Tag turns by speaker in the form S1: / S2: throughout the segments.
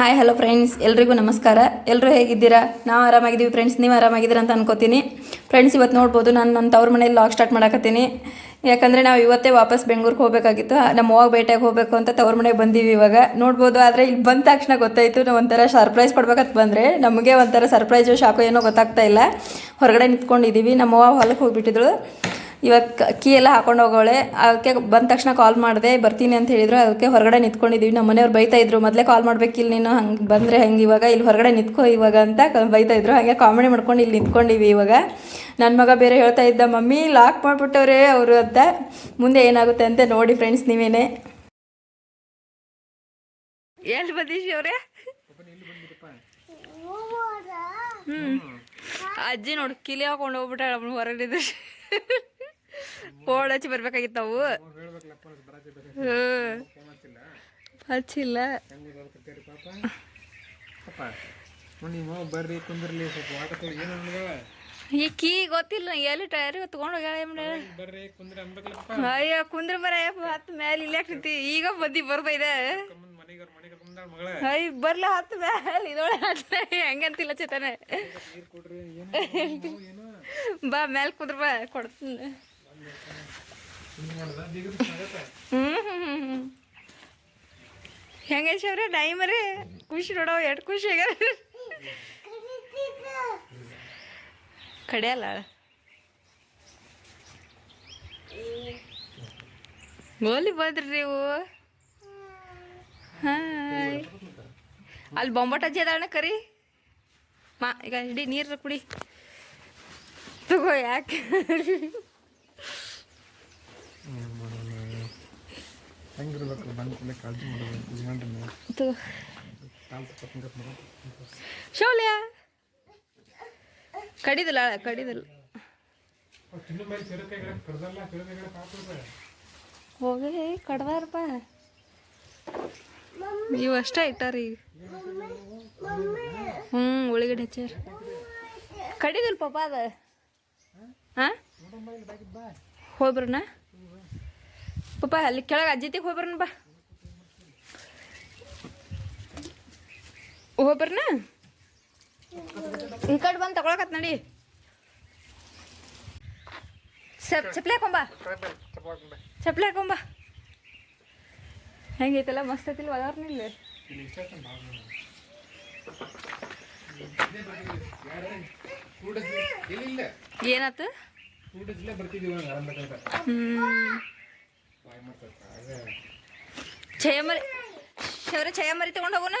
S1: Hi hello friends ಎಲ್ರಿಗೂ ನಮಸ್ಕಾರ. ಎಲ್ಲರೂ ಹೇಗಿದ್ದೀರಾ? ನಾವು ಆರಾಮಾಗಿದ್ದೀವಿ ಫ್ರೆಂಡ್ಸ್ ನೀವು ಆರಾಮಾಗಿದ್ದೀರಾ ಅಂತ ಅನ್ಕೋತೀನಿ. ಫ್ರೆಂಡ್ಸ್ ಇವತ್ತು ನೋಡ್ಬೋದು ನಾನು ನನ್ನ ತವ್ರ ಮನೇಲಿ ಲಾಗ್ ಸ್ಟಾರ್ಟ್ ಮಾಡಕತ್ತೀನಿ. ಯಾಕಂದರೆ ನಾವು ಇವತ್ತೇ ವಾಪಸ್ ಬೆಂಗ್ಳೂರಿಗೆ ಹೋಗಬೇಕಾಗಿತ್ತು. ನಮ್ಮ ಅವ್ವಾಗ ಭೇಟಿಯಾಗಿ ಹೋಗಬೇಕು ಅಂತ ತವ್ರ ಮನೆಗೆ ಬಂದೀವಿ ಇವಾಗ. ನೋಡ್ಬೋದು, ಆದರೆ ಇಲ್ಲಿ ಬಂದ ತಕ್ಷಣ ಗೊತ್ತಾಯಿತು. ನಾವು ಒಂಥರ ಸರ್ಪ್ರೈಸ್ ಕೊಡ್ಬೇಕಂತ ಬಂದರೆ. ನಮಗೆ ಒಂಥರ ಸರ್ಪ್ರೈಸು ಶಾಕು, ಏನೋ ಗೊತ್ತಾಗ್ತಾ ಇಲ್ಲ. ಹೊರಗಡೆ ನಿಂತ್ಕೊಂಡಿದ್ದೀವಿ ನಮ್ಮ ಅವ್ವ ಹೊಲಕ್ಕೆ ಹೋಗ್ಬಿಟ್ಟಿದ್ರು ಇವಾಗ ಕ- ಎಲ್ಲ ಹಾಕೊಂಡು ಹೋಗೋಳೆ ಅದಕ್ಕೆ ಬಂದ ತಕ್ಷಣ ಕಾಲ್ ಮಾಡಿದೆ, ಬರ್ತೀನಿ ಅಂತ ಹೇಳಿದ್ರು. ಅದಕ್ಕೆ ಹೊರಗಡೆ ನಿಂತ್ಕೊಂಡಿದ್ದೀವಿ ನಮ್ಮ ಮನೆಯವ್ರು ಬೈತಾ ಇದ್ರು, ಮೊದಲೇ ಕಾಲ್ ಮಾಡ್ಬೇಕಿಲ್ಲ ನೀನು, ಹಂಗೆ ಬಂದರೆ ಹೆಂಗೆ ಇವಾಗ? ಇಲ್ಲಿ ಹೊರಗಡೆ ನಿಂತ್ಕೋ ಇವಾಗ ಅಂತ ಬೈತಾ ಇದ್ರು. ಹಾಗೆ ಕಾಮಿಡಿ ಮಾಡ್ಕೊಂಡು ಇಲ್ಲಿ ನಿಂತ್ಕೊಂಡಿವಿ ಇವಾಗ. ನನ್ನ ಮಗ ಬೇರೆ ಹೇಳ್ತಾ ಇದ್ದ, ಮಮ್ಮಿ ಲಾಕ್ ಮಾಡಿಬಿಟ್ಟವ್ರೆ ಅವರು ಅಂತ. ಮುಂದೆ ಏನಾಗುತ್ತೆ ಅಂತ ನೋಡಿ ಫ್ರೆಂಡ್ಸ್ ನೀವೇನೆ. ಎಲ್ಲಿ ಬಂದೀಶಿ ಅವರೇ? ಹ್ಞೂ ಅಜ್ಜಿ ನೋಡು, ಕಿಲಿ ಹಾಕೊಂಡು ಹೋಗ್ಬಿಟ್ಟು ಹೊರಗಿದ್ದು ಫೋನ್ ಹಚ್ಚಿ ಬರ್ಬೇಕಾಗಿತ್ತು ಹ್ಮ್. ಹಚ್ಚಿಲ್ಲ. ಕೀ ಗೊತ್ತಿಲ್ಲ ಎಲ್ಲಿ ಟೈರ್ ತಗೊಂಡು ಹೋಗ್ಯಾಳ ಅಯ್ಯೋ ಕುಂದ್ರ ಬರ ಹತ್ತು ಮೇಲೆ ಇಲ್ಲೇ ನಿಂತಿ ಈಗ ಬದಿ ಬರ್ತಾ ಇದೆ?
S2: ಮುಂದ್ ಮನೆಗೆ ಮನೆಗೆ ಮಗಳ.
S1: ಅಯ್ಯ ಬರ್ಲ ಹತ್ತು ಮೇಲೆ ಇದೊಳ ಹೆಂಗಂತಿಲ್ಲ ಚೇತನೆ. ಬಾ ಮೇಲೆ ಕುಂದ್ರ ಬಾ ಕೊಡ್ತೀನಿ.
S2: ಹಿಂಗ್ ಮಾಡ್ದ ಬೀಗದ ಸ್ವಾಗತ
S1: ಹ್ಮ್. ಹ್ಮ್ ಹ್ಮ್ ಹ್ಮ್ ಹೆಂಗೆ ಡೈಮರಿ? ಖುಷಿ ನೋಡೋ, ಎಷ್ಟು ಖುಷಿ ಆಗ್ಯಾರ. ಕಡಿಯಲ್ಲ ಗೋಲಿ ಬಂದ್ರಿ ನೀವು. ಹಾಯ್ ಅಲ್ಲಿ ಬೊಂಬಟ ಅಜ್ಜಿ ಅದಾಳ ಕರಿ? ಮಾ, ಈಗ ಇಡೀ ನೀರು ಕುಡಿ. ತಗೋ ಯಾಕೆ?
S2: ಹೆಂಗಿರ್ಬೇಕು ಬಂದ ಕಾಳಜಿ ಮಾಡೋದು
S1: ಶೌಲ್ಯ ಕಡಿದಿಲ್ಲ ಕಡಿದಿಲ್ಲ. ಹೋಗಿ ಕಡ್ದಾರಪ್ಪ ನೀವು ಅಷ್ಟೇ ಇಟ್ಟಾರಿ. ಹ್ಞೂ ಉಳ್ಳಿಗಡ್ಡೆ ಹಚ್ಚಾರ ಕಡಿದಿಲ್ಲ ಪಾಪ ಅದ. ಹಾಂ ಹೋಗ್ಬರ್ನ? ಪಾಪ ಅಲ್ಲಿ ಕೆಳಗೆ ಅಜ್ಜಿತಿಗೆ ಹೋಗ್ಬರ್ನ ಬಾ. ಹೋಗ್ಬರ್ನ? ಈ ಕಡೆ ಬಂದು ತಗೊಳಕತ್ ನಡಿ. ಸಪ್ ಚಪ್ಲಿ ಹಾಕೊಂಬ ಚಪ್ಲಿ ಹಾಕೊಂಬ ಹೆಂಗೈತಲ್ಲ, ಮಸ್ತ್ ಐತಿಲ್ಲ ಒದರ್ನಿಲ್ಲ
S2: ಇಲ್ಲ
S1: ಏನಾತು?
S2: ಊಟದಲ್ಲೇ ಬರ್ತಿದ್ದೀವಿ ಆರಂಭಕ್ಕಂತ
S1: ಹ್ಮ್
S2: ಬಾಯ್ ಮಾಡ್ತಾರೆ
S1: ಚಯ ಮರಿ ಶೌರ್ಯ ಚಯ ಮರಿ ತಗೊಂಡು ಹೋಗೋಣ?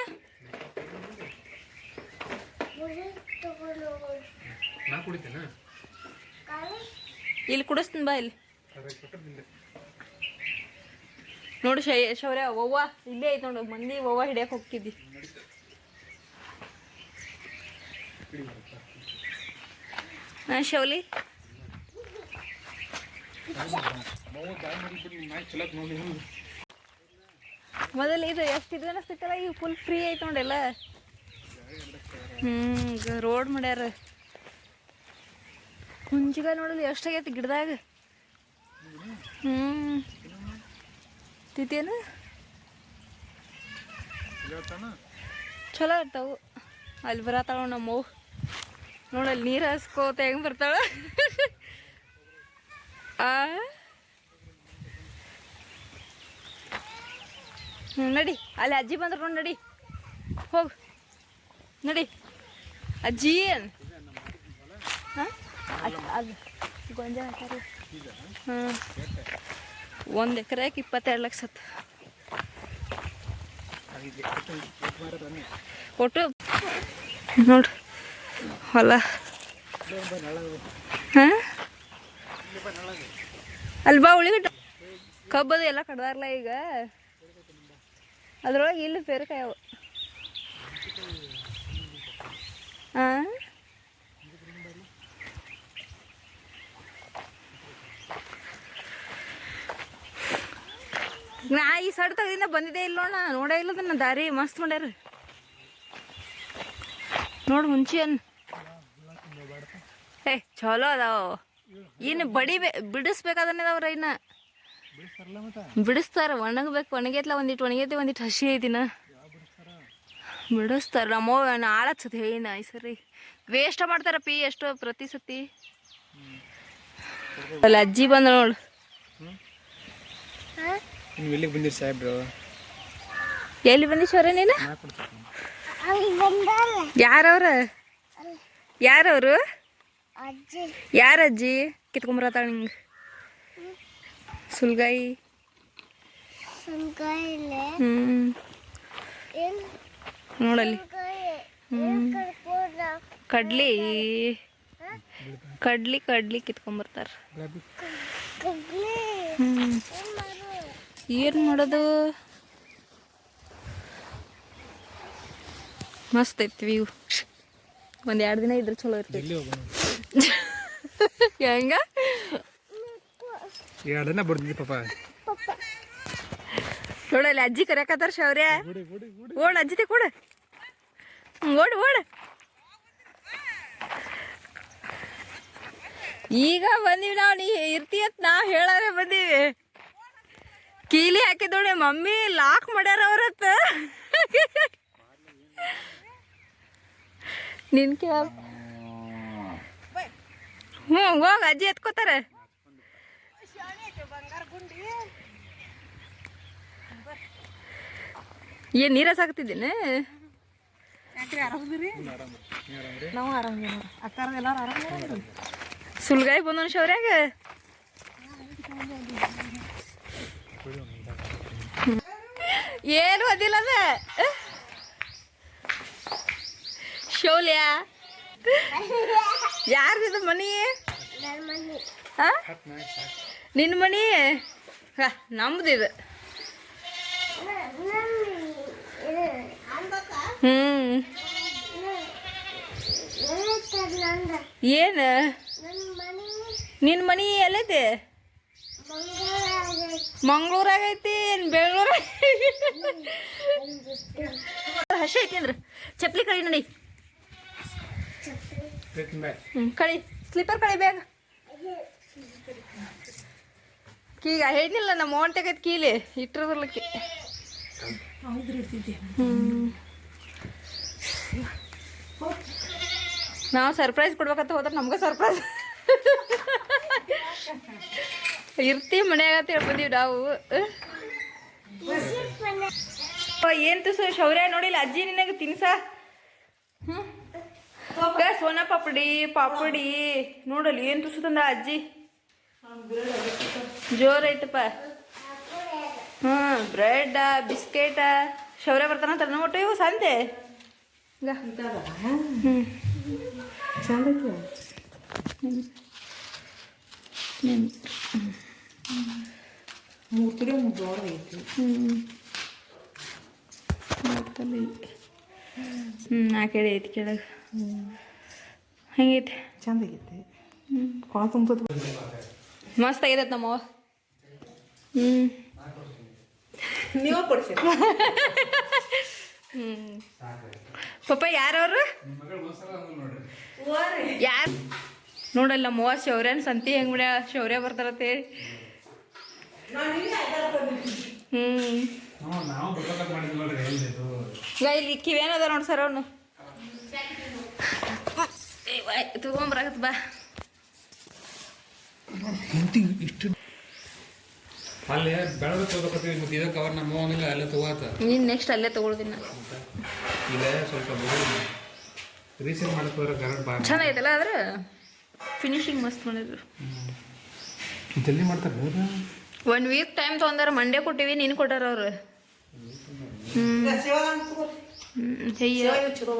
S1: ಇಲ್ಲಿ ಕುಡಿಸ್ತೀನಿ ಬಾ ಇಲ್ಲಿ. ನೋಡು ಶೌರ್ಯ ಒವ್ವ ಇಲ್ಲೇ ಐತೆ ನೋಡು, ಮಂದಿ ಒವ್ವ ಹಿಡಿಯಕ್ಕೆ ಹೋಗ್ತಿದ್ದಿ. ಹಾಂ, ಶೌಲಿ
S2: ಮಗು ಬಾಯ್ ಮಾಡಿ ನಾಯಿ ಚಲೋ ನೋಡಿ
S1: ಮೊದಲು ಇದು ಎಷ್ಟು ಇದು ಅನಿಸ್ತೈತಲ್ಲ ಈಗ ಫುಲ್ ಫ್ರೀ ಐತೆ ಹ್ಮ್ ಹ್ಞೂ ರೋಡ್ ಮಾಡ್ಯಾರ. ಕುಂಜಿಗ ನೋಡಲು ಎಷ್ಟಾಗೈತಿ ಗಿಡದಾಗ? ಹ್ಞೂ ತಿತ್ತೇನು ಚಲೋ ಇರ್ತಾವು. ಅಲ್ಲಿ ಬರತ್ತಾಳ ನಮ್ಮವು ನೋಡಲ್ಲಿ ನೀರು ಹಸ್ಕೋತ ಹೆಂಗೆ ಬರ್ತಾಳ. ನಡಿ. ಅಲ್ಲಿ ಅಜ್ಜಿ ಬಂದ್ರು ನೋಡಿ ನಡಿ. ಹೋಗು. ನಡಿ. ಅಜ್ಜಿ. ಹಾಂ? ಅದು ಗೊಂಜಾಳ ಹಾಕ್ಯಾರ ಹಾಂ ಒಂದು ಎಕರೆಗೆ ಇಪ್ಪತ್ತೆರಡು ಲಕ್ಷ ಒಟ್ಟು. ನೋಡ್ರಿ ಹೊಲ. ಹಾಂ? ಬಾ ಉಳಿಗಡ್ಡ ಕಬ್ಬದು ಎಲ್ಲ ಕಡ್ದಾರಲ್ಲ ಈಗ? ಅದ್ರೊಳಗೆ ಇಲ್ಲಿ ಪೇರಕಾಯಿ ಅವು. ಹಾಂ ನಾ ಈ ಸಡ್ ತಗದಿಂದ ಬಂದಿದ್ದೆ ಇಲ್ಲ ನೋಡ ನೋಡೇ ಇಲ್ಲ ನನ್ನ ದಾರಿ, ಮಸ್ತ್ ಮಾಡ್ಯಾರ. ನೋಡು ಮುಂಚೆ ಏ ಚಲೋ ಅದಾವ. ಇನ್ನು ಬಡಿ ಬಿಡಿಸ್ಬೇಕಾದ್ರೆ ಇನ್ನ
S2: ಬಿಡಿಸ್ತಾರಲ್ಲ ಮತ್ತೆ
S1: ಬಿಡಿಸ್ತಾರ ಒಣಗಬೇಕು ಒಣಗೈತ್ಲ ಒಂದಿಟ್ಟು ಒಣಗೈತಿ ಒಂದಿಟ್ಟು ಹಸಿ ಐತಿನ. ಬಿಡಿಸ್ತಾರ ನಮ್ಮ ನಾಳೆ ಸತಿ ಹೇಳಿನ ಈ ಸರಿ. ವೇಸ್ಟ್ ಮಾಡ್ತಾರ ಪಿ ಎಷ್ಟು ಪ್ರತಿ ಸತಿ. ಅಲ್ಲಿ ಅಜ್ಜಿ ಬಂದ ನೋಡು.
S2: ನೀವು ಎಲ್ಲಿಗೆ ಬಂದಿರಿ ಸಾಹೇಬ್ರು?
S1: ಎಲ್ಲಿ ಬಂದಿ ಶೌರ್ಯ ನೀನು? ಯಾರವ್ರ? ಯಾರವ್ರು? ಯಾರ ಅಜ್ಜಿ ಕಿತ್ಕೊಂಬರತ್ತಾಳ ನಿಂಗೆ? ಸುಲ್ಗಾಯಿ. ಹ್ಞೂ ನೋಡಲ್ಲಿ. ಹ್ಞೂ ಕಡ್ಲಿ. ಕಡ್ಲಿ ಕಡ್ಲಿ ಕಿತ್ಕೊಂಬರ್ತಾರ ಏನ್ ಮಾಡೋದು? ಮಸ್ತ್ ಐತಿ ವ್ಯೂ ಒಂದ್ ಎರಡು ದಿನ ಇದ್ರೆ ಚಲೋ ಇರ್ತೈತಿ ಹೆಂಗ?
S2: ಎರಡು ದಿನ ಬರ್ತಿದ್ದೆ ಪಾಪ
S1: ನೋಡಲ್ಲಿ ಅಜ್ಜಿ ಕರೆಯಕತ್ತಾರ ಶೌರ್ಯ. ಓಡ್ ಅಜ್ಜಿತೆ ಕೂಡ. ಓಡ್ ಓಡ್. ಈಗ ಬಂದೀವಿ ನಾವು ನೀ ಇರ್ತೀಯತ್ ನಾ ಹೇಳಾರೆ ಬಂದೀವಿ. ಕೀಲಿ ಹಾಕಿದೋಣಿ ಮಮ್ಮಿ ಲಾಕ್ ಮಾಡ್ಯಾರ ಅವ್ರತ್ತ ನಿನ್ ಕೇಳ. ಹ್ಞೂ ಹೋಗ ಅಜ್ಜಿ ಎತ್ಕೋತಾರೆ. ಏನ್ ನೀರ ಸಾಕ್ತಿದ್ದೇನೆ ಸುಲ್ಗಾಯಿ ಬಂದ ಶೌರ್ಯಾಗ ಏನು ಅದಿಲ್ಲ ಅದ? ಶೌಲ್ಯ? ಯಾರ್ದಿದು ಮನಿ ನಿನ್ನ ಮನಿ ಹ ಇದು. ಹ್ಮ್. ಏನು? ನಿನ್ನ ಮನಿ ಎಲ್ಲೈತಿ? ಮಂಗಳೂರಾಗ ಐತಿ ಏನು ಬೆಂಗಳೂರ ಹಸಿ ಐತಿ ಅಂದ್ರೆ. ಚಪ್ಲಿ ಕಳಿ ನೋಡಿ. ಕಳಿ ಸ್ಲೀಪರ್ ಕಳಿ ಬೇಗ. ಕೀಗ ಹೇಳಿಲ್ಲ ನಮ್ಮ ಓನ್ ತೆಗೆದ್ ಕೀಲಿ, ಇಟ್ರ ಬರ್ಲಿಕ್ಕೆ. ನಾವು ಸರ್ಪ್ರೈಸ್ ಕೊಡ್ಬೇಕಂತ ಹೋದ್ರೆ ನಮ್ಗೆ ಸರ್ಪ್ರೈಸ್ ಇರ್ತೀವಿ ಮನ್ಯಾಗ ಅಂತ ಹೇಳಿ ಬಂದೀವಿ ನಾವು ಏನು ತುಸು ಶೌರ್ಯ ನೋಡಿಲ್ಲ, ಅಜ್ಜಿ ನಿನಗೆ ತಿನ್ಸ? ಹ್ಞೂ ಸೋನಾ ಪಾಪಡಿ ಪಾಪಡಿ. ನೋಡಲಿ ಏನು ತುಸು ತಂದ ಅಜ್ಜಿ? ಜೋರ್ ಐತಪ್ಪ ಹ್ಞೂ ಬ್ರೆಡ್ ಬಿಸ್ಕೆಟ್ ಶೌರ್ಯ ಬರ್ತಾನ ತರ ಒಟ್ಟು ಇವು ಸಂತೆ ಹ್ಮ್. ಹ್ಞೂ ಹ್ಞೂ ಕೇಳಿ ಐತಿ ಕೆಳಗೆ. ಹೆಂಗೈತಿ?
S2: ಚಂದ ಆಗೈತೆ
S1: ಹ್ಞೂ
S2: ಕಾಲ್ ತುಂಬ
S1: ಮಸ್ತ್ ಆಗೈತೆ ನಮ್ಮವ್ವ ಹ್ಞೂ
S2: ನೀವು ಕೊಡ್ಸಿ
S1: ಹ್ಞೂ ಪಪ್ಪ ಯಾರವ್ರು? ಯಾರು? ನೋಡಲ್ಲ ನಮ್ಮವ್ವ ಶೌರ್ಯನ ಸಂತಿ ಹೆಂಗ್ ಬಿಡ ಶೌರ್ಯ ಬರ್ತಾರತ್ತೆ ಹೇಳಿ. ಹ್ಞೂ ಇಲ್ಲಿ ಕಿವೇನದ ನೋಡಿ ಸರ್ ಅವನು. ತಗೊಂಬರಾಗತ್ ಬಾ
S2: ಇಷ್ಟು ಅಲ್ಲಿ ಬೆಳಗ್ಗೆ ತಗೋಬೇಕತ್ತೀವಿ ಮತ್ತೆ ಇದಕ್ಕೆ ಅವ್ರು ನಮ್ಮ ಅವನಿಲ್ಲ ಅಲ್ಲೇ ತಗೋತ
S1: ನೀನು ನೆಕ್ಸ್ಟ್ ಅಲ್ಲೇ
S2: ಈಗ ಸ್ವಲ್ಪ ರೀಸೇಲ್ ಬಾ
S1: ಚೆನ್ನಾಗೈತಲ್ಲ ಆದ್ರೆ ಫಿನಿಶಿಂಗ್ ಮಸ್ತ್ ಮಾಡಿದ್ರು
S2: ಜಲ್ದಿ ಮಾಡ್ತಾರೆ ಅವ್ರು
S1: ಒನ್ ವೀಕ್ ಟೈಮ್ ತೊಗೊಂಡಾರ ಮಂಡೇ ಕೊಟ್ಟಿವಿ ನೀನು ಕೊಟ್ಟಾರ ಅವ್ರು. ಹ್ಮ್. ಹ್ಮ್ ಹೇಯ ಹಾ ಅಯ್ಯವ್ವ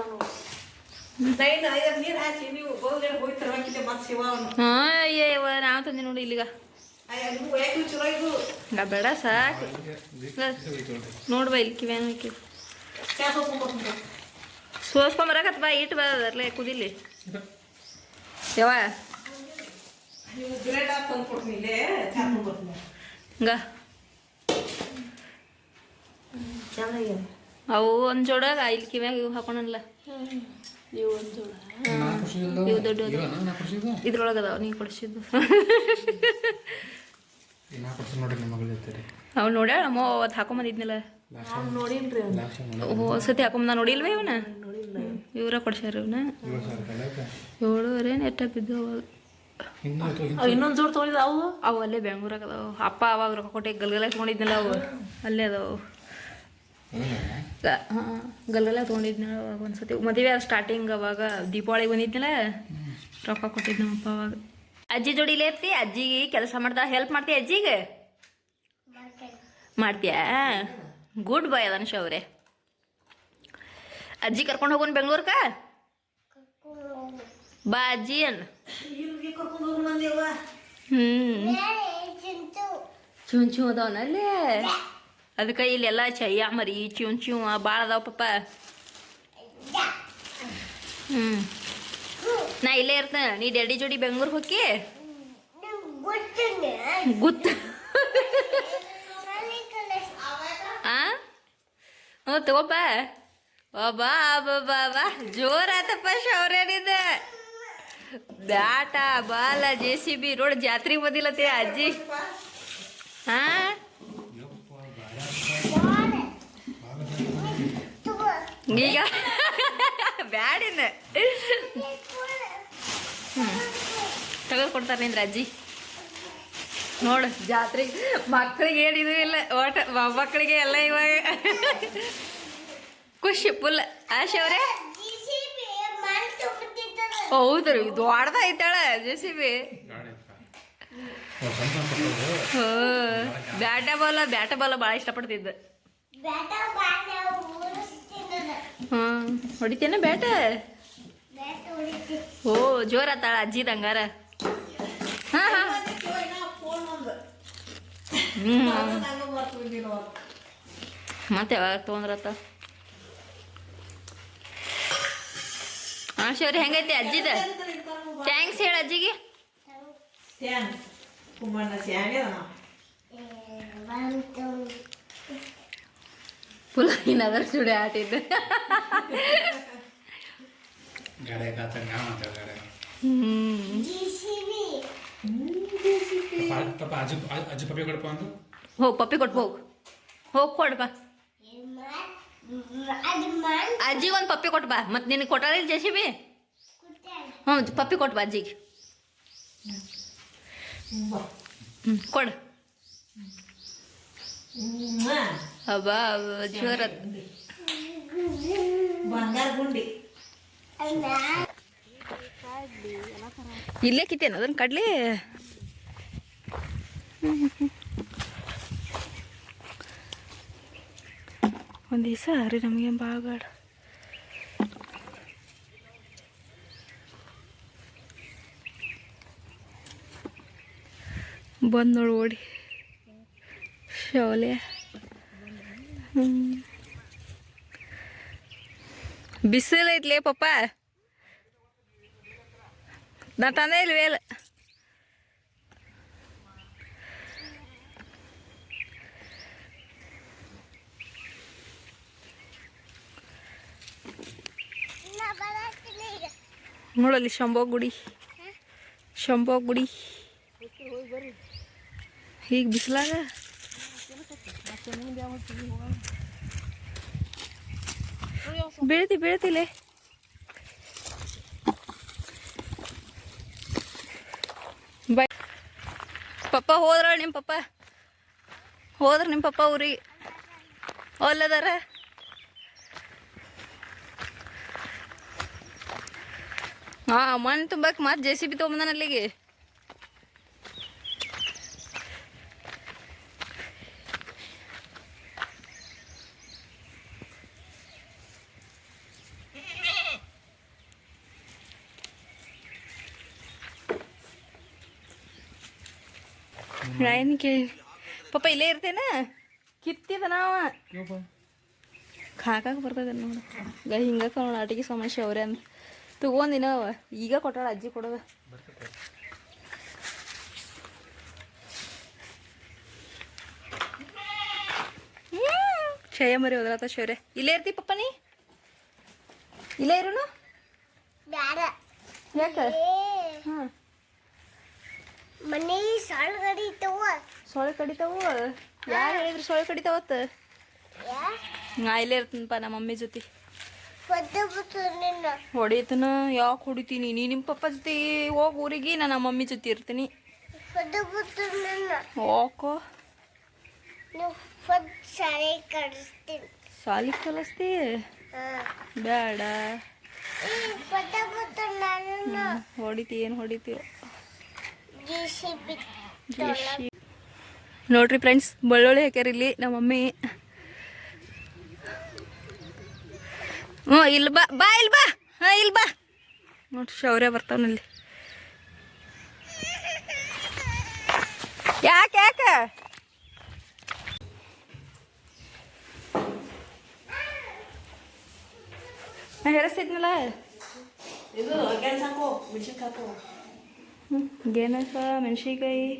S1: ನಾವು ತಂದಿ ನೋಡಿ ಇಲ್ಲಿಗ. ಬೇಡ ಸಾಕು. ನೋಡ್ಬಾ ಇಲ್ಲಿ ಕಿವ್ಯಾನ ಸೋಸ್ಕೊಂಬರಕತ್ ಬಾ ಇಟ್ಟು ಬರಲ್ಲ ಕುದಿಲಿ ಯಾವ ಹಂಗ ಅವು ಒಂದು ಜೋಡಾಗ ಇಲ್ಲಿ ಕಿವ್ಯಾಗ ಇವು ಹಾಕೋಣಲ್ಲ ಇವು ಒಂದು ಇವು ದೊಡ್ಡ ಇದ್ರೊಳಗೆ ಅದಾವ ನೀ ಕೊಡಿಸಿದ್ದು.
S2: ನಿಮ್ಮ
S1: ಅವ್ ಅವತ್ತು ಹಾಕೊಂಬಂದಿದ್ನಲ್ಲ.
S3: ನೋಡಿನ್ರಿ ಅವ್ನ.
S2: ಲಕ್ಷ
S1: ಹೋದ ಸತಿ ಹಾಕೊಂಬ ನೋಡಿಲ್ವ ಇವನ? ಇವ್ರ ಕೊಡ್ಸ್ಯಾರ ಇವನ? ಏಳುವರೆ ಅವಾಗ
S2: ಇನ್ನೊಂದು
S3: ಅವ್. ಇನ್ನೊಂದ್ ಜೋಡ್ ತಗೊಂಡಿದ ಅವು?
S1: ಅವು ಅಲ್ಲೇ ಬೆಂಗ್ಳೂರಾಗ ಅದಾವ. ಅಪ್ಪ ಅವಾಗ ರೊಕ್ಕ ಕೊಟ್ಟೆ ಗಲ್ಗಲ ತೊಗೊಂಡಿದ್ನಲ್ಲ ಅವು. ಅಲ್ಲೇ ಅದಾವು. ಗ- ತೊಗೊಂಡಿದ್ನ ಅವಾಗ ಒಂದ್ಸತಿ. ಮದುವೆ ಸ್ಟಾರ್ಟಿಂಗ್ ಅವಾಗ ದೀಪಾವಳಿಗೆ ಬಂದಿದ್ನಲ್ಲ? ರೊಕ್ಕ ಕೊಟ್ಟಿದ್ ನಮ್ಮಪ್ಪ ಅವಾಗ. ಅಜ್ಜಿ ಜೋಡಿಲೇ ಇರ್ತಿ? ಅಜ್ಜಿಗೆ ಕೆಲಸ ಮಾಡ್ತಾ ಹೆಲ್ಪ್ ಮಾಡ್ತೀಯ ಅಜ್ಜಿಗೆ? ಮಾಡ್ತೀಯಾ? ಗುಡ್ ಬಾಯ್ ಅದನ್ಶ ಅವ್ರೆ. ಅಜ್ಜಿ ಕರ್ಕೊಂಡು ಹೋಗೋಣ ಬೆಂಗ್ಳೂರ್ಕ? ಬಾ ಅಜ್ಜಿ ಅನ್.
S3: ಹ್ಞೂ
S1: ಹ್ಮ್ ಚುಂಚು ಅದಾವನಲ್ಲೇ ಅದಕ್ಕೆ ಇಲ್ಲೆಲ್ಲ ಚಯ್ಯ ಮರಿ, ಚೂನ್ ಚೂ ಭಾಳ ಅದಾವ ಪಪ್ಪ. ಹ್ಞೂ ನಾ ಇಲ್ಲೇ ಇರ್ತೇನೆ ನೀ ಡ್ಯಾಡಿ ಜೋಡಿ ಬೆಂಗ್ಳೂರ್ ಹೋಗಿ ಗುತ್ತ ಆ? ಹ್ಞೂ ತಗೋಪ್ಪ ಬಾಬಾ ಬಾ ಬಾ ಜೋರಾತಪ್ಪ ಶೌರ್ಯನಿದ ಬ್ಯಾಟ, ಬಾಲ, ಜೆ ಸಿ ಬಿ, ರೋಡ್ ಜಾತ್ರೆಗೆ ಬಂದಿಲ್ಲತ್ತೆ ಅಜ್ಜಿ. ಹಾ ಈಗ ಬ್ಯಾಡಿನ. ತೆಗೆದು ಕೊಡ್ತಾರೆ ನಿಂದ್ರ ಅಜ್ಜಿ. ನೋಡು, ಜಾತ್ರೆ ಮಕ್ಕಳಿಗೆ ಏನಿದು ಇಲ್ಲ, ಓಟ ಮಕ್ಕಳಿಗೆ ಎಲ್ಲ ಇವಾಗ. ಖುಷಿ, ಫುಲ್. ಆಶೆ ಅವರೇ? ಹೌದು ರೀ ದೊಡ್ಡದ ಐತಾಳ
S2: J C B.
S1: Bat ball bat ball ಭಾಳ ಇಷ್ಟಪಡ್ತಿದ್ದ. ಹ್ಮ್ ಹೊಡಿತೇನ ಬೇಟ ಓ ಜೋರ ಆತಾಳ ಅಜ್ಜಿ ಹಂಗಾರ ಹಾ ಹಾ.
S3: ಬರ್ತಿದ್ದಿಲ್ಲ
S1: ಮತ್ತೆ ಯಾವಾಗ ತೊಗೊಂಡ್ರತ್ತ ಹಾಂ ಅವ್ರಿ ಹೆಂಗೈತಿ ಅಜ್ಜಿದ? ಥ್ಯಾಂಕ್ಸ್ ಹೇಳ ಅಜ್ಜಿಗೆ.
S3: ಸ್ಯಾನ್
S2: ಅಜ್ಜಿ ಪಪ್ಪಿ ಕೊಡಪ್ಪ ಆಟಿದ್ದೆ
S1: ಹೋಗ್ ಪಪ್ಪಿ ಕೊಟ್ಟು ಹೋಗ್. ಹೋಗ್ ಕೊಡ್ಬಾ ಅಜ್ಜಿ ಒಂದು ಪಪ್ಪಿ ಕೊಟ್ಟು ಬಾ. ಮತ್ತೆ ನಿನಗೆ ಸಿ ಬಿ ಹ್ಞೂ ಪಪ್ಪಿ ಕೊಟ್ಟು ಬಾ ಅಜ್ಜಿಗೆ. ಹ್ಞೂ ಕೊಡು. ಅಬ್ಬಾ ಜೋರ ಇಲ್ಲೇ ಕಿತ್ತೇನ? ಅದನ್ನ ಕಡ್ಲಿ? ಒಂದು ದಿವಸ ರೀ ನಮಗೇನು ಭಾಳ ಬೇಡ. ಬಂದು ನೋಡಿ ಓಡಿ. ಶೌಲೆ ಬಿಸಿಲು ಐತ್ಲೇ ಪಪ್ಪ ನಾ ತಂದೆ ಇಲ್ವೇಲ ನೋಡಲ್ಲಿ ಶಂಭೋ ಗುಡಿ. ಶಂಭೋ ಗುಡಿ. ಈಗ ಬಿಸಿಲಾಗ? ಬೀಳ್ತಿ ಬೀಳ್ತಿಲೆ ಬೈ. ಪಪ್ಪ ಹೋದ್ರ ನಿಮ್ಮ ಪಪ್ಪ? ಹೋದ್ರ ನಿಮ್ಮ ಪಪ್ಪ ಊರಿಗೆ ಒಲ್ಲದಾರ ಹಾಂ ಮಣ್ಣು ತುಂಬಕ್ಕೆ ಮತ್ತೆ ಜೆ ಸಿ ಬಿ ತೊಗೊಂಬಂದಾನ ಅಲ್ಲಿಗೆ. ರಾಯನ್ ಕೇಳಿ ಪಾಪ ಇಲ್ಲೇ ಇರ್ತೇನ ಕಿತ್ತಿದ ನಾವ. ಕಾಕಾಗ ಬರ್ತದ ನೋಡು. ಈಗ ಹಿಂಗ ನೋಡ ಆಟಿಗೆ ಸಮಸ್ಯೆ ಅವ್ರೆ ಅಂತ ತಗೊಂದಿನ ಅವ. ಈಗ ಕೊಟ್ಟಾಳ ಅಜ್ಜಿ ಕೊಡೋದ. ಕ್ಷಯ ಮರಿ ಹೋದ್ರತ ಶೌರ್ಯ ಇಲ್ಲೇ ಇರ್ತಿ ಪಪ್ಪ ನೀ? ಇಲ್ಲೇ ಇರುನು? ಯಾಕ? ಹಾಂ
S4: ಮನೆ ಸೊಳ್ಳೆ ಕಡಿತವ
S1: ಸೊಳ್ಳೆ ಕಡಿತವ? ಯಾರು ಹೇಳಿದ್ರು ಸೊಳ್ಳೆ ಕಡಿತಾವತ್ತ ನಾ ಇಲ್ಲೇ ಇರ್ತೀನಪ್ಪ ನಮ್ಮ ಮಮ್ಮಿ ಜೊತೆ. ಹೊಡಿತನ ಯಾಕೆ ಹೊಡಿತೀನಿ? ನೀ ನಿಮ್ಮ ಪಪ್ಪ ಜೊತೆ ಹೋಗಿ ಊರಿಗೆ ನಾನು ನಮ್ಮ ಮಮ್ಮಿ ಜೊತೆ ಇರ್ತೀನಿ.
S4: ಓಕೋ
S1: ಸಾಲಿ ಕಲಿಸ್ತಿ? ಬೇಡ ಹೊಡಿತಿ ಏನು ಹೊಡಿತೀವ ನೋಡ್ರಿ ಫ್ರೆಂಡ್ಸ್ ಬೆಳ್ಳುಳ್ಳಿ ಹಾಕ್ಯಾರ ಇಲ್ಲಿ ನಮ್ಮ ಮಮ್ಮಿ. ಹ್ಞೂ ಇಲ್ಲಿ ಬಾ ಬಾ ಇಲ್ಲಿ ಬಾ. ಹಾಂ ಇಲ್ಲಿ ಬಾ. ನೋಡ್ರಿ ಶೌರ್ಯ ಬರ್ತಾವನಲ್ಲಿ ಯಾಕೆ ಯಾಕೆ? ನಾ ಹೆರಸ್ತಿದ್ನಲ್ಲ
S3: ಇದು ಕೆಲಸ ಹಾಕೋ ಹಾಕೋ
S1: ಗೆಣಸ ಮೆಣಸಿನ್ಕಾಯಿ.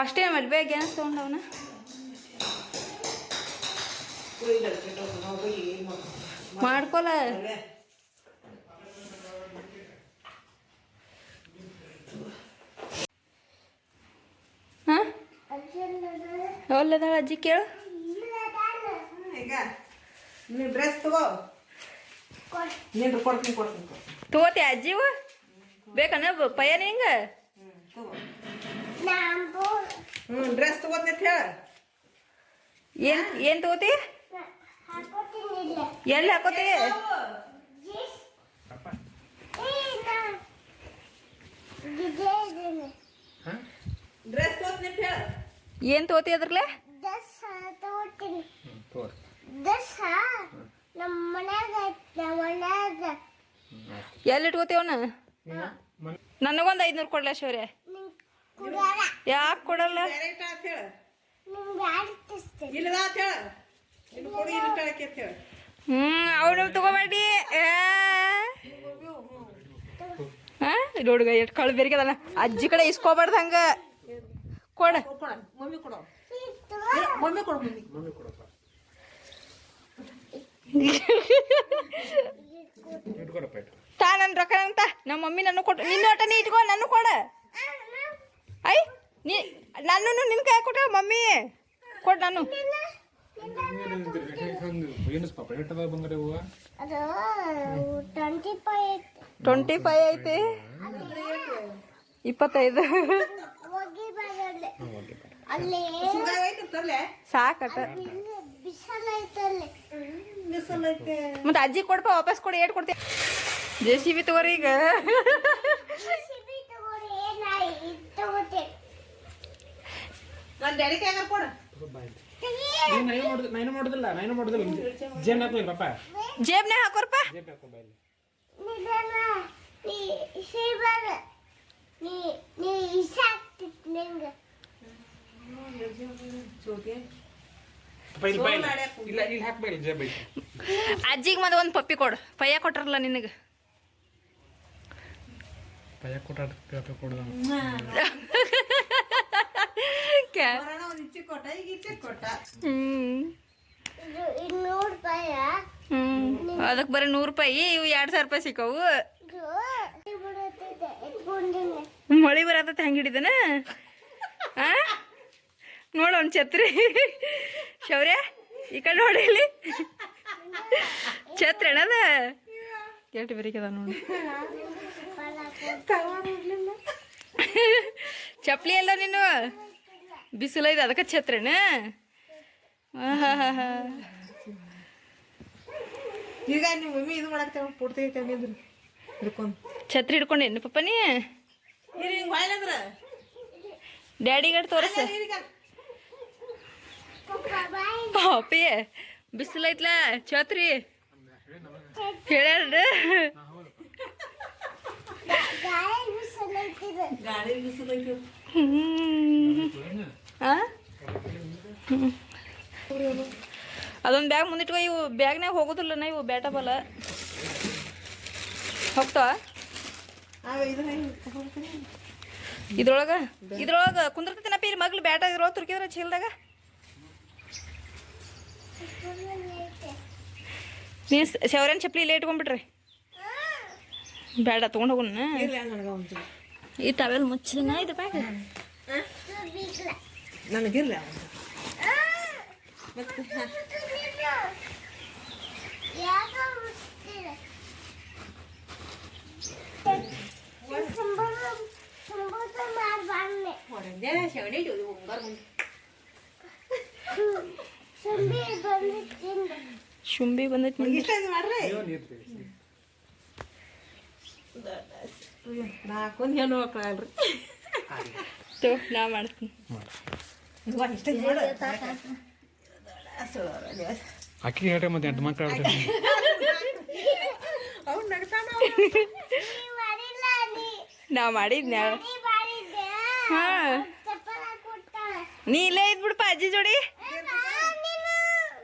S1: ಅಷ್ಟೇ ಮದ್ವೆ ಗ್ಯಾಸ್ ತೊಗೊಂಡವನ? ಮಾಡ್ಕೊಲ ಒಳ್ಳೆದಾಳ ಅಜ್ಜಿ ಕೇಳು.
S3: ಡ್ರೆಸ್ ತಗೋ. ನೀನು ಕೊಡ್ತೀನಿ ಕೊಡ್ತೀನಿ ಕೊಡ್ತೀನಿ.
S1: ತಗೋತಿ ಅಜ್ಜಿವು ಬೇಕನ ಪಯ್ಯ ನಿಂಗ?
S3: ಹ್ಞೂ ತಗೋ
S4: ನಾವು
S3: ಹ್ಞೂ ಡ್ರೆಸ್ ತಗೋತೀನಿ ಅಂತ ಹೇಳ.
S1: ಏನ್ ಏನ್ ತಗೋತಿ?
S4: ಹಾಕೋತೀನಿ ಇಲ್ಲ
S1: ಎಲ್ಲಿ ಹಾಕೋತಿ?
S4: ಜಿಸ್ ಏ ನಾ ಗಿಡೇ ಇದೀನಿ
S3: ಡ್ರೆಸ್ ತಗೋತೀನಿ ಅಂತ ಹೇಳ.
S1: ಏನ್ ತಗೋತಿ ಅದ್ರಲ್ಲೇ?
S4: ದಸ್ ತಗೋತೀನಿ
S2: ತೋರಿ.
S4: ದಸ್? ನಮ್ಮ ಮನ್ಯಾಗ ಐತ್ ನಮ್ಮ ಮನ್ಯಾಗ.
S1: ಎಲ್ಲಿ ಇಟ್ಕೋತೀವನ ನನಗೊಂದು ಐದ್ನೂರು ಕೊಡ್ಲ ಶೌರ್ಯ
S4: ನಿಂಗೆ
S1: ಯಾಕೆ ಕೊಡಲ್ಲ?
S3: ಬೇರೆ ಅಂತ ಹೇಳ.
S4: ನಿಂಗೆ ಆಡ್ತಿಸ್ತೀನಿ
S3: ಇಲ್ಲದ ಅಂತ ಹೇಳ. ಇನ್ನು ಕೊಡಿ ಇಲ್ಲಿ ಇಟ್ಟಾಳಕ್ಕೆ ಅಂತ ಹೇಳ.
S1: ಹ್ಮ್ ಅವನು ತಗೋಬೇಡಿ. ಹಾ ನೋಡುಗ ಎಷ್ಟು ಕಳು ಬೆರಿಗದಲ್ಲ ಅಜ್ಜಿ ಕಡೆ ಇಸ್ಕೋಬಾರ್ದು ಹಂಗ. ಕೊಡ.
S3: ಕೊಡ ಮಮ್ಮಿ ಕೊಡು. ಮಮ್ಮಿ ಕೊಡು ಮಮ್ಮಿ.
S1: ತಾ ನನ್ನ ರೊಕ್ಕ ಅಂತ ನಮ್ಮ ಮಮ್ಮಿ ನನ್ನ ಕೊಟ್ಟು ನಿನ್ನ ಒಟ್ಟ ನೀ ಇಟ್ಕೊ ನನ್ನ ಕೊಡ. ಐ ನೀ ನನ್ನನ್ನು ನಿನ್ ಕೈ ಕೊಟ್ಟ ಮಮ್ಮಿ. ಕೊಡು ನಾನು.
S4: ಟ್ವೆಂಟಿ ಫೈವ್
S1: ಟ್ವೆಂಟಿ ಫೈವ್ ಐತಿ. ಇಪ್ಪತ್ತೈದು.
S4: ಹೋಗಿ ಅಲ್ಲಿ.
S3: ಐತೆ ತರ್ಲೆ.
S1: ಸಾಕಟ
S4: ಇಲ್ಲಿ ಬಿಸಿಲು ಐತಲ್ಲಿ
S3: ಬಿಸಿಲು ಐತೆ
S1: ಮತ್ತೆ ಅಜ್ಜಿ ಕೊಡಪ್ಪ ವಾಪಸ್ ಕೊಡಿ ಏಟ್ ಕೊಡ್ತೀನಿ ಜೆ ಸಿ ಬಿ ತಗೋರಿ ಈಗ
S4: ಸಿಬಿ ತಗೋರಿ ನಾ ಇದು ತಗೋತೀನಿ
S3: ನಾನು ಡ್ಯಾಡಿ ಕೈಗಾರ ಕೊಡು
S2: ನೀನ್ ನೈನು ಮಾಡುದು ನೈನು ಮಾಡುದಿಲ್ಲ ನೈನು ಮಾಡುದಿಲ್ಲ ಜೇನ್ ಹಾಕ್ಲಿ ಪಾಪ
S1: ಜೇಬ್ನೇ ಹಾಕೋರಪ್ಪ
S2: ಜೇಬ್ ಹಾಕೋ ಬಾಯಲ್ಲಿ
S4: ನಿನ್ನ ನೀ
S1: ಅಜ್ಜಿಗೆ ಮತ್ತೆ ಒಂದು ಪಪ್ಪಿ ಕೊಡು. ಪಯ್ಯ ಕೊಟ್ರಲ್ಲ ನಿನಗೆ. ಅದಕ್ಕೆ ಬರೀ ನೂರು ರೂಪಾಯಿ ಇವು ಎರಡು ಸಾವಿರ ರೂಪಾಯಿ ಸಿಕ್ಕವು. ಮಳಿ ಬರತ್ತ ಹೆಂಗೆ ಹಿಡಿದನ? ನೋಡು ಅವ್ನ ಛತ್ರಿ. ಶೌರ್ಯ ಈ ಕಡೆ ನೋಡಿ ಇಲ್ಲಿ. ಛತ್ರಿ ಅಣ್ಣದ ಎಷ್ಟು ಬರೀಕದ ನೋಡಿ. ಚಪ್ಪಲಿ ಎಲ್ಲ ನೀನು? ಬಿಸಿಲೈದು ಅದಕ್ಕೆ ಛತ್ರಿನ.
S3: ಈಗ ನಿಮ್ಮ ಮಮ್ಮಿ ಇದು ಮಾಡಾಕ್ತೇವೆ ಪೂರ್ತಿ ಐತೆ ಅಂದಿದ್ರು ಹಿಡ್ಕೊಂಡು.
S1: ಛತ್ರಿ ಹಿಡ್ಕೊಂಡೇನು ಪಪ್ಪ ನೀ? ಡ್ಯಾಡಿಗಡೆ ತೋರಿಸ. ಪಾಪಿ. ಬಿಸಿಲೈತ್ಲ? ಛತ್ರಿ. ಹೇಳ್ಯಾರ ಅದೊಂದು ಬ್ಯಾಗ್ ಮುಂದಿಟ್ಕೊ. ಇವು ಬ್ಯಾಗ್ನಾಗ ಹೋಗೋದಿಲ್ಲ ಇವು ಬ್ಯಾಟ ಬಲ? ಹೋಗ್ತಾವ? ಇದ್ರೊಳಗೆ? ಇದ್ರೊಳಗೆ ಕುಂದಿರ್ತೈತಿ ನಪ್ಪ ಇಲ್ಲಿ ಮಗ್ಳು ಬ್ಯಾಟ ಇದ್ರೊಳಗೆ ತುರ್ಕಿದ್ರ ಚೀಲ್ದಾಗ? ನೀನು ಶೌರ್ಯನ ಚಪ್ಪಲಿ ಇಲ್ಲೇ ಇಟ್ಕೊಂಡ್ಬಿಟ್ರಿ? ಬೇಡ ತೊಗೊಂಡು ಹೋಗೋಣ.
S3: ಇರ್ಲಿ ನನಗೆ ಒಂದು
S1: ಈ ಟವೆಲ್ ಮುಚ್ಚಿದ ಇದು ಬ್ಯಾಗ್?
S4: ಬೀಗ್ಲ
S3: ನನಗಿರ್ಲಿ
S4: ಯಾಕೋ ಮುಚ್ಚಿಲ್ಲ? ಸಂಬಳ ಸಂಬಳ ಮಾಡ್ಬಾರ್ನೆ. ಸುಂಬಿ ಬಂದು ತಿಂದು.
S1: ಶುಂಬಿ ಬಂದೈತಿ ನಿಂಗೆ
S3: ಇಷ್ಟ ಇದು ಮಾಡ್ರಿ
S2: ಅಯ್ಯೋ ನೀರು
S3: ನಾಲ್ಕೊಂದು ಹೆಣ್ಣು ಮಕ್ಳು ಅಲ್ರಿ
S1: ತೋ ನಾ ಮಾಡ್ತೀನಿ
S3: ಇವ್ವ ಇಷ್ಟ ಇದು ಮಾಡು
S2: ಅಕ್ಕಿ ಹೇಳ್ರಿ ಮತ್ತೆ ಎಂಟು ಮಕ್ಕಳು ಆಡ್ತಾರೆ
S3: ಅವ್ನು ನಗ್ತಾನ
S4: ನೀ ಮಾಡಿಲ್ಲ ನೀ.
S1: ನಾ ಮಾಡಿದ್ನ
S4: ನೀ ಮಾಡಿದ್ದೆ.
S1: ಹಾ
S4: ಚಪ್ಪಲ್ ಹಾಕ್ಬಿಡ್ತಾಳೆ.
S1: ನೀ ಇಲ್ಲೇ ಇದ್ಬಿಡಪ್ಪ ಅಜ್ಜಿ ಜೋಡಿ
S4: ಬಾ ನೀನು.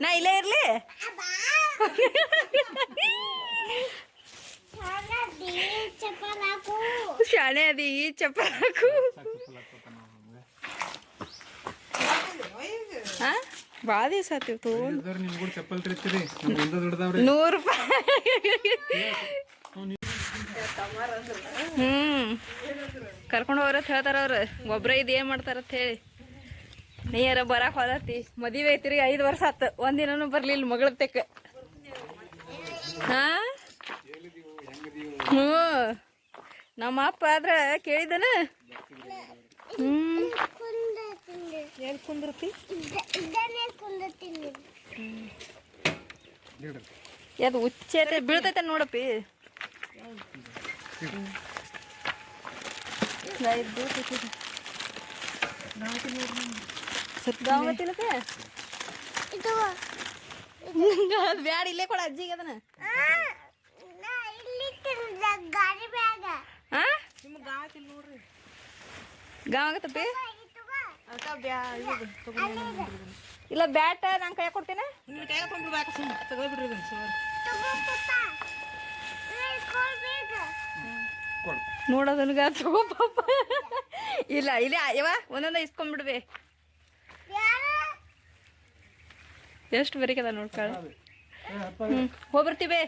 S1: ನಾ ಇಲ್ಲೇ ಇರ್ಲಿ. ಶಾಣೆ ಅದಿ ಚಪ್ಪಲ್ ಹಾಕು. ಭಾಳ
S2: ಚಪ್ಪಲ್
S1: ನೂರು ರೂಪಾಯಿ. ಹ್ಮ್. ಕರ್ಕೊಂಡು ಹೋಗ್ರತ್ ಹೇಳ್ತಾರ ಅವ್ರು. ಒಬ್ರ ಇದು ಏನ್ ಅಂತ ಹೇಳಿ. ನೀರ ಬರಾಕ್ ಹೋದತಿ ಮದುವೆ ಐತಿರಿ, ಐದು ವರ್ಷ ಆತು. ಒಂದಿನೂ ಬರ್ಲಿಲ್ಲ ಮಗಳ ತೆಕ್ಕ ಹಾ? ಹ್ಞೂ. ನಮ್ಮ ಅಪ್ಪ ಆದ್ರ ಕೇಳಿದನ. ಎಲ್ಲಿ ಕುಂದಿರ್ತಿ? ಬೀಳ್ತೈತೆ ನೋಡಪ್ಪಿ. ಅದು ಬ್ಯಾಡ ಇಲ್ಲೇ ಕೊಡ ಅಜ್ಜಿಗೆ ಅದನ್ನ.
S4: ನಾ ಇಲ್ಲಿ
S1: ಬ್ಯಾಟ ನಾನು ಕೈ ಕೊಡ್ತೇನೆ. ನೋಡೋದನ್ಗ ತಗೋ ಪಾಪ ಇಲ್ಲ ಇಲ್ಲ ಯವ ಒಂದೊಂದ ಇಸ್ಕೊಂಡ್ಬಿಡ್ವೆ
S4: ಯಾರು?
S1: ಎಷ್ಟು ಬರೀಕದ ನೋಡ್ಕೊಳ್ಳಿ ಹ್ಞೂ ಹೋಗ್ಬರ್ತೀವಿ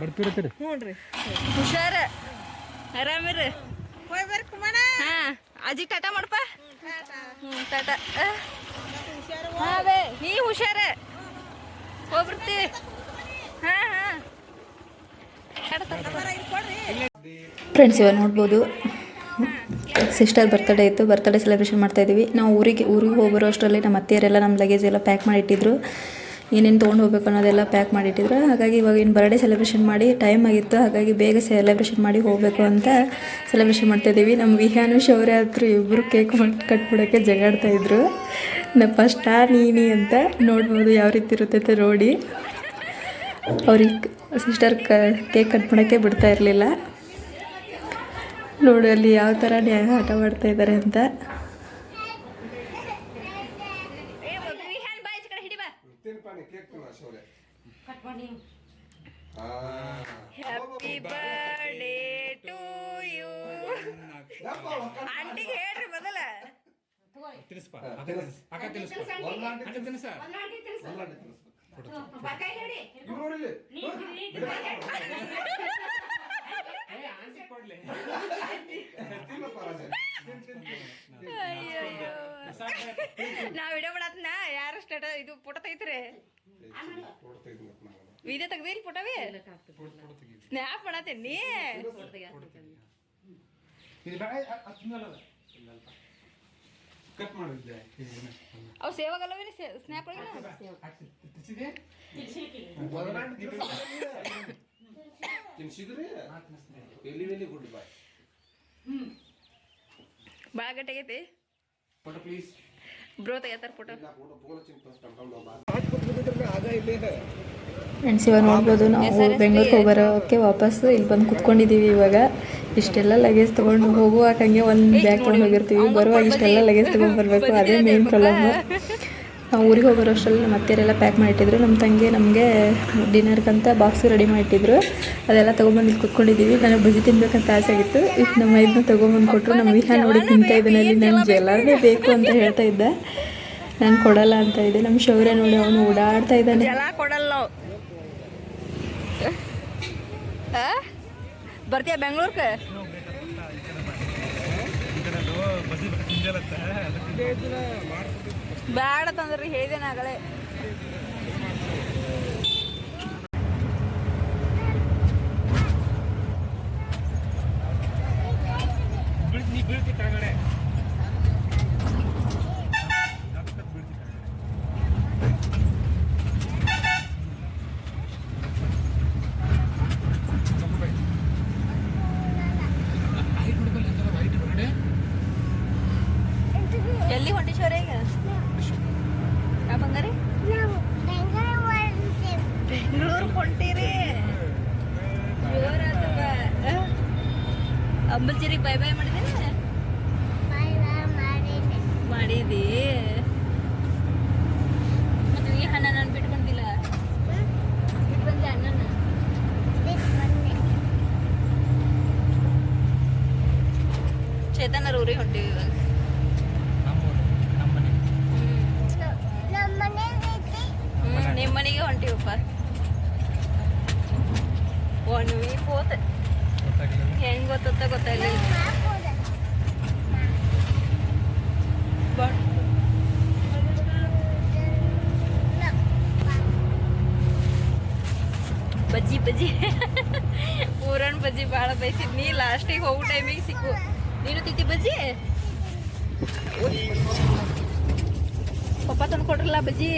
S2: ಬರ್ತಿರ್ತೀರಿ
S3: ಹ್ಞೂ ರೀ
S1: ಹುಷಾರ. ಆರಾಮಿರಿ.
S3: ಹೋಗಿ ಬರ್ರಿ ಕುಮಾರ.
S1: ಹಾ ಅಜ್ಜಿ ಟಾಟಾ ಮಾಡಪ್ಪ ಹ್ಞೂ ಟಾಟಾ. ಹಾ ಬೇ ನೀ ಹುಷಾರ. ಹೋಗ್ಬಿಡ್ತೀವಿ ಹಾಂ ಹಾಂ. ಫ್ರೆಂಡ್ಸ್ ಇವಾಗ ನೋಡ್ಬೋದು. ಸಿಸ್ಟರ್ ಬರ್ತ್ಡೇ ಇತ್ತು ಬರ್ತಡೇ ಸೆಲೆಬ್ರೇಷನ್ ಇದ್ದೀವಿ. ನಾವು ಊರಿಗೆ ಊರಿಗೆ ಹೋಗಿರೋ ಅಷ್ಟರಲ್ಲಿ ನಮ್ಮ ಅತ್ತೆಯರೆಲ್ಲ ನಮ್ಮ ಲಗೇಜ್ ಎಲ್ಲ ಪ್ಯಾಕ್ ಮಾಡಿಟ್ಟಿದ್ರು. ಏನೇನು ತೊಗೊಂಡು ಹೋಗ್ಬೇಕು ಅನ್ನೋದೆಲ್ಲ ಪ್ಯಾಕ್ ಮಾಡಿಟ್ಟಿದ್ರು. ಹಾಗಾಗಿ ಇವಾಗ ಇನ್ನು ಬರ್ಡೇ ಸೆಲೆಬ್ರೇಷನ್ ಮಾಡಿ ಟೈಮ್ ಆಗಿತ್ತು. ಹಾಗಾಗಿ ಬೇಗ ಸೆಲೆಬ್ರೇಷನ್ ಮಾಡಿ ಹೋಗಬೇಕು ಅಂತ ಸೆಲೆಬ್ರೇಷನ್ ಮಾಡ್ತಾ ಇದ್ದೀವಿ. ನಮ್ಮ ವಿಹಾನು ಶೌರ್ಯ ಹತ್ರ ಇಬ್ಬರು ಕೇಕ್ ಮಾಡಿ ಕಟ್ಬಿಡೋಕ್ಕೆ ಜಗಾಡ್ತಾ ಇದ್ರು. ನಾ ಆ ನೀನಿ ಅಂತ ನೋಡ್ಬೋದು ಯಾವ ರೀತಿ ಇರುತ್ತೆ ಅಂತ ನೋಡಿ. ಅವ್ರಿಗೆ ಸಿಸ್ಟರ್ ಕ ಕೇಕ್ ಕಟ್ ಮಾಡೋಕ್ಕೆ ಬಿಡ್ತಾ ಇರಲಿಲ್ಲ. ನೋಡು ಅಲ್ಲಿ ಯಾವ ಥರ ನ್ಯಾಯ ಆಟ ಮಾಡ್ತಾ ಇದ್ದಾರೆ ಅಂತ ಹ್ಯಾಪಿ ಬರ್ಡೇ ಟು ಯು ಆಂಟಿಗೆ ಹೇಳ್ರಿ ಮೊದಲ
S2: ತಿನ್ನಿಸ್ಪ ಅಕ್ಕ ತಿನ್ನಿಸ್ಪ ಅಕ್ಕ ತಿನ್ನಿಸ
S1: ನಾ ವಿಡಿಯೋ ಮಾಡತ್ನ? ಯಾರು ಸ್ಟೇಟ ಇದು ಫೋಟೋ ತೆಗಿತೀರಿ? ವಿಡಿಯೋ ತೆಗ್ದಿಲ್ಲ ಫೋಟೋವಿ ಸ್ನ್ಯಾಪ್ ಮಾಡತ್ತೀನಿ
S2: ಕಟ್ ಮಾಡಿದ್ದೆ
S1: ಅವು ಸೇವಾಗಲ್ಲವೇನಿ ಸ್ನ್ಯಾಪ್ ಒಳಗೆ
S5: ತಿನ್ಸಿದ್ರಿ ಎಲ್ಲಿ ಎಲ್ಲಿ ಗುಡ್ ಬಾಯ್.
S1: ಭಾಳ ಗಟ್ಟಿಗೈತಿ
S2: ಫೋಟೋ ಪ್ಲೀಸ್.
S1: ಬ್ರೋ ತೆಗಿತಾರ ಫೋಟೋ? ಫ್ರೆಂಡ್ಸ್ ಇವಾಗ ನೋಡ್ಬೋದು ನಾವು ಬೆಂಗಳೂರಿಗೆ ಹೋಗೋಕ್ಕೆ ವಾಪಸ್ ಇಲ್ಲಿ ಬಂದು ಕುತ್ಕೊಂಡಿದ್ದೀವಿ ಇವಾಗ. ಇಷ್ಟೆಲ್ಲ ಲಗೇಜ್ ತೊಗೊಂಡು ಹೋಗುವಾಗ ಹಂಗೆ ಒಂದು ಬ್ಯಾಗ್ ತೊಗೊಂಡು ಹೋಗಿರ್ತೀವಿ. ಬರುವಾಗ ಇಷ್ಟೆಲ್ಲ ಲಗೇಜ್ ತೊಗೊಂಡು ಬರಬೇಕು. ಅದೇ ಮೇನ್ ಪ್ರಾಬ್ಲಮ್ಮು ನಾವು ಊರಿಗೆ ಹೋಗೋರು ಅಷ್ಟರಲ್ಲಿ ನಮ್ಮ ಅತ್ತೆಯರೆಲ್ಲ ಪ್ಯಾಕ್ ಮಾಡಿಟ್ಟಿದ್ರು. ನಮ್ಮ ತಂಗಿ ನಮಗೆ ಡಿನ್ನರ್ಗಂತ ಬಾಕ್ಸ್ ರೆಡಿ ಮಾಡಿಟ್ಟಿದ್ರು. ಅದೆಲ್ಲ ತೊಗೊಂಬಂದು ಇಲ್ಲಿ ಕುತ್ಕೊಂಡಿದ್ದೀವಿ ನನಗೆ ಬಜ್ಜಿ ತಿನ್ಬೇಕಂತ ಆಸೆ ಆಗಿತ್ತು. ಈಗ ನಮ್ಮ ಇದನ್ನ ತೊಗೊಂಬಂದು ಕೊಟ್ಟರು ನಮ್ಮ ವಿಹ ನೋಡಿ ತಿಂತಾ ಇದನ್ನಲ್ಲಿ ನನಗೆ ಎಲ್ಲರೂ ಬೇಕು ಅಂತ ಹೇಳ್ತಾ ಇದ್ದೆ. ನಾನು ಕೊಡಲ್ಲ ಅಂತ ಇದ್ದೆ. ನಮ್ಮ ಶೌರ್ಯ ನೋಡಿ ಅವನು ಓಡಾಡ್ತಾ ಇದ್ದಾನೆ. ಕೊಡಲ್ಲ ಬರ್ತೀಯ ಬೆಂಗಳೂರಿಗೆ ಬ್ಯಾಡ ತಂದ್ರಿ ಹೇಳಿದೆ ಆಗಲೇ.
S2: ಬೀಳ್ತಿ ಬೀಳ್ತಿ ಕೆಳಗಡೆ ದಕ್ಕತ್ ಬೀಳ್ತಿ ಕೆಳಗಡೆ ತಗೊಂಡ್ಬೈ. height ಹುಡ್ಕಲ್ಲ ಎಂತಾರ height ಹೊರಗಡೆ
S1: ಎಲ್ಲಿ ಹೊಂಟಿಶೋರ ಈಗ ಆ ಬಂಗಾರಿ
S4: ನಾವು ಬೆಂಗಳೂರು ಹೊರಡ್ತೀವಿ.
S1: ಬೆಂಗಳೂರು ಹೊಂಟಿರಿ ಜೋರಾತಪ್ಪ ಅಂಬಲ್ಚಿರಿಗೆ ಬೈ ಬೈ ಮಾಡಿದೇನೆ
S4: ಬಾಯ್ ಬಾಯ್ ಮಾಡಿದ್ದೆ.
S1: ಮಾಡಿದಿ ಮತ್ತೆ ಈ ಹಣ್ಣ ನಾನು ಬಿಟ್ಟು ಬಂದಿಲ್ಲ
S4: ಹ್ಮ್?
S1: ಬಿಟ್ಟು ಬಂದೆ ಅಣ್ಣನ
S4: ಬಿಟ್ಟು ಬಂದೆ.
S1: ಚೇತನರ ಊರಿಗೆ ಹೊಂಟಿವಿ ಇವಾಗ
S2: ನಮ್ಮೂರು ನಮ್ಮ ಮನೆ
S4: ನ- ನಮ್ಮ ಮನೆಗೆ ಐತಿ.
S1: ಹ್ಮ್ ನಿಮ್ಮ ಮನೆಗೆ ಹೊಂಟಿವಪ್ಪ ಒನ್ ವೀಕ್ ಹೋತ ಹೆಂಗೆ ಗೊತ್ತ ಗೊತ್ತಾಗಲಿಲ್ಲ. ಬಟ್
S4: ನ-
S1: ಬಜ್ಜಿ ಬಜ್ಜಿ. ಪೂರಣ್ ಬಜ್ಜಿ ಭಾಳ ಬಯಸಿದ್ನಿ ಲಾಸ್ಟಿಗೆ ಹೋಗೋ ಟೈಮಿಗೆ ಸಿಕ್ಕು. ನೀನು ತಿಂತಿ ಬಜ್ಜಿ? ಪಪ್ಪ ತಂದು ಕೊಟ್ರಲ್ಲ ಬಜ್ಜಿ?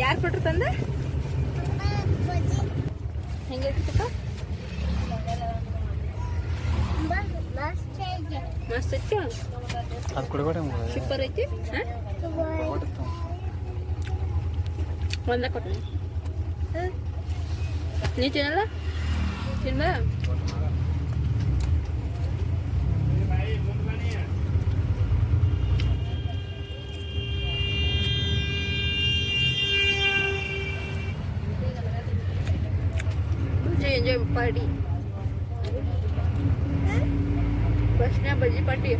S1: ಯಾರು ಕೊಟ್ರು ತಂದ. ಹೆಂಗೈತಿಪ್ಪ
S4: ಬ- ಮಸ್ತ್ ಐತೆ.
S1: ಮಸ್ತ್ ಐತಿ
S2: ಅದು ಕೊಡಬೇಡ
S1: ಸೂಪರ್ ಐತಿ? ಹಾಂ? ಒಂದ ಕೊಟ್ಟ. ನೀ ತಿನ್ನಲ್ಲ? ತಿನ್ಬ? ಬಜ್ಜಿ ಎಂಜಾಯ್ ಪಾರ್ಟಿ ಬಸ್ನ ಬಜ್ಜಿ ಪಾರ್ಟಿ